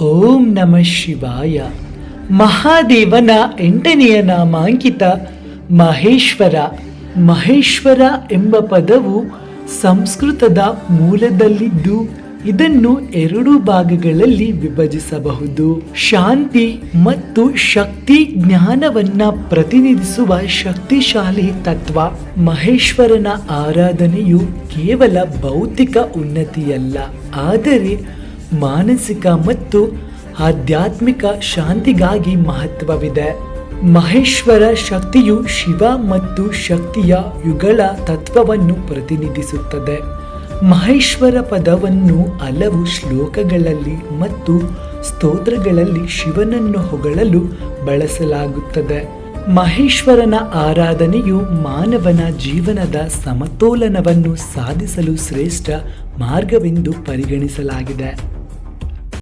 ಓಂ ನಮ ಶಿವಾಯ. ಮಹಾದೇವನ ಎಂಟನೆಯ ನಾಮಾಂಕಿತ ಮಹೇಶ್ವರ. ಮಹೇಶ್ವರ ಎಂಬ ಪದವು ಸಂಸ್ಕೃತದ ಮೂಲದಲ್ಲಿದ್ದು ಇದನ್ನು ಎರಡು ಭಾಗಗಳಲ್ಲಿ ವಿಭಜಿಸಬಹುದು. ಶಾಂತಿ ಮತ್ತು ಶಕ್ತಿ ಜ್ಞಾನವನ್ನ ಪ್ರತಿನಿಧಿಸುವ ಶಕ್ತಿಶಾಲಿ ತತ್ವ. ಮಹೇಶ್ವರನ ಆರಾಧನೆಯು ಕೇವಲ ಭೌತಿಕ ಉನ್ನತಿಯಲ್ಲ, ಆದರೆ ಮಾನಸಿಕ ಮತ್ತು ಆಧ್ಯಾತ್ಮಿಕ ಶಾಂತಿಗಾಗಿ ಮಹತ್ವವಿದೆ. ಮಹೇಶ್ವರ ಶಕ್ತಿಯು ಶಿವ ಮತ್ತು ಶಕ್ತಿಯ ಯುಗಳ ತತ್ವವನ್ನು ಪ್ರತಿನಿಧಿಸುತ್ತದೆ. ಮಹೇಶ್ವರ ಪದವನ್ನು ಹಲವು ಶ್ಲೋಕಗಳಲ್ಲಿ ಮತ್ತು ಸ್ತೋತ್ರಗಳಲ್ಲಿ ಶಿವನನ್ನು ಹೊಗಳಲು ಬಳಸಲಾಗುತ್ತದೆ. ಮಹೇಶ್ವರನ ಆರಾಧನೆಯು ಮಾನವನ ಜೀವನದ ಸಮತೋಲನವನ್ನು ಸಾಧಿಸಲು ಶ್ರೇಷ್ಠ ಮಾರ್ಗವೆಂದು ಪರಿಗಣಿಸಲಾಗಿದೆ.